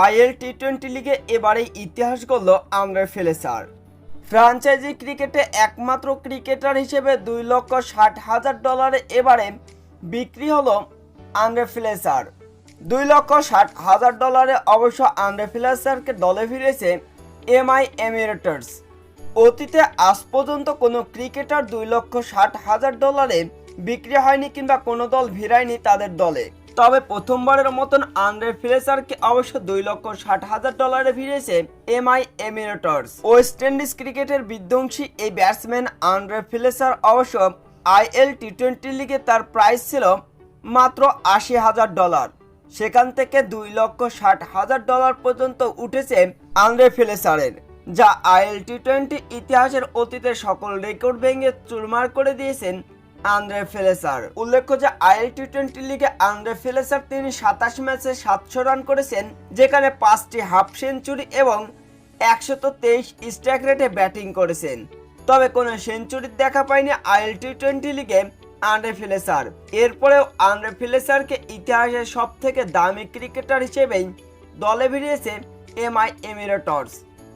IL T twenty লিগে এবারে ইতিহাস গড়ল আন্দ্রে ফেলেসার। ফ্রাঞ্চাইজি ক্রিকেটে একমাত্র ক্রিকেটার হিসেবে দুই লক্ষ ষাট হাজার ডলারে এবারে বিক্রি হলো আন্দ্রে ফিলেসার। দুই লক্ষ ষাট হাজার ডলারে অবশ্য আন্দ্রে ফিলেসারকে দলে ফিরেছে এমআই এমিরেটার্স। অতীতে আজ পর্যন্ত কোনো ক্রিকেটার দুই লক্ষ ষাট হাজার ডলারে বিক্রি হয়নি কিংবা কোনো দল ভিড়ায়নি তাদের দলে। তবে প্রথমবারের মতন আন্দ্রে ফিলেসারকে অবশ্য দুই লক্ষ ষাট হাজার ডলারে ভিড়েছে এমআই এমিরেটর্স। ওয়েস্ট ইন্ডিজ ক্রিকেটের বিধ্বংসী এই ব্যাটসম্যান আন্দ্রে ফিলেসার অবশ্য আইএল টি টোয়েন্টি লিগে তার প্রাইস ছিল মাত্র আশি হাজার ডলার। সেখান থেকে দুই লক্ষ ষাট হাজার ডলার পর্যন্ত উঠেছে আন্দ্রে ফিলেসারের যা আইএল টি টোয়েন্টি ইতিহাসের অতীতের সকল রেকর্ড ভেঙে চুরমার করে দিয়েছেন আন্দ্রে ফেলেসার। উল্লেখ্য যে আইএল টি টোয়েন্টি লিগে আন্দ্রে ফেলেসার তিনি সাতাশ ম্যাচে সাতশো রান করেছেন, যেখানে পাঁচটি হাফ সেঞ্চুরি এবং একশত তেইশ স্ট্রাইক রেটে ব্যাটিং করেছেন। তবে কোনো সেঞ্চুরির দেখা পায়নি আইএল টি টোয়েন্টি লিগে আন্দ্রে ফিলেসার। এরপরেও আন্দ্রে ফিলেসারকে ইতিহাসের সব থেকে দামি ক্রিকেটার হিসেবেই দলে ভিড়িয়েছে এমআই এমিরেটর্স।